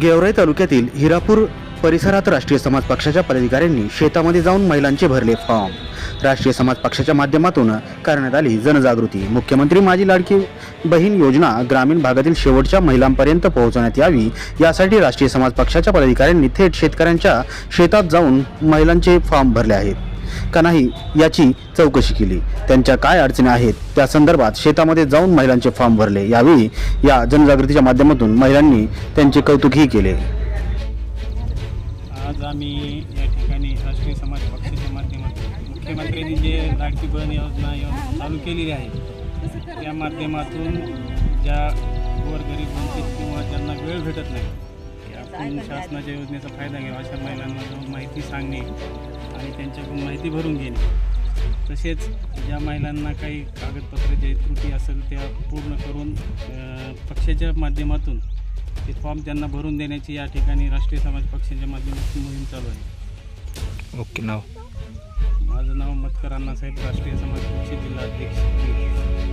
गेवराई तालुक्यातील हिरापूर परिसरात राष्ट्रीय समाज पक्षाच्या पदाधिकाऱ्यांनी शेतामध्ये जाऊन महिलांचे भरले फॉर्म. राष्ट्रीय समाज पक्षाच्या माध्यमातून करण्यात आली जनजागृती. मुख्यमंत्री माझी लाडकी बहीण योजना ग्रामीण भागातील शेवटच्या महिलांपर्यंत पोहोचवण्यात यावी यासाठी राष्ट्रीय समाज पक्षाच्या पदाधिकाऱ्यांनी थेट शेतकऱ्यांच्या शेतात जाऊन महिलांचे फॉर्म भरले आहेत. का नाही याची चौकशी केली. त्यांच्या काय अडचणी आहेत त्या संदर्भात शेतामध्ये जाऊन महिलांचे फॉर्म भरले. यावेळी या जनजागृतीच्या माध्यमातून महिलांनी त्यांचे कौतुकही केले. आज आम्ही या ठिकाणी राष्ट्रीय समाज पक्षाच्या माध्यमातून मुख्यमंत्र्यांनी जे लाडकी बहीण योजना चालू केलेली आहे त्या माध्यमातून ज्या गोरगरीब वंचित किंवा ज्यांना वेळ भेटत नाही आपण शासनाच्या योजनेचा फायदा घ्यावा अशा महिलांना जाऊन माहिती सांगणे आणि त्यांच्याकडून माहिती भरून घेणे. तसेच ज्या महिलांना काही कागदपत्राच्या त्रुटी असेल त्या पूर्ण करून पक्षाच्या माध्यमातून ते फॉर्म त्यांना भरून देण्याची या ठिकाणी राष्ट्रीय समाज पक्षाच्या माध्यमातून मोहीम चालू आहे. ओके नाव? माझं नाव मतकर अण्णासाहेब राष्ट्रीय समाज पक्ष जिल्हा अध्यक्ष.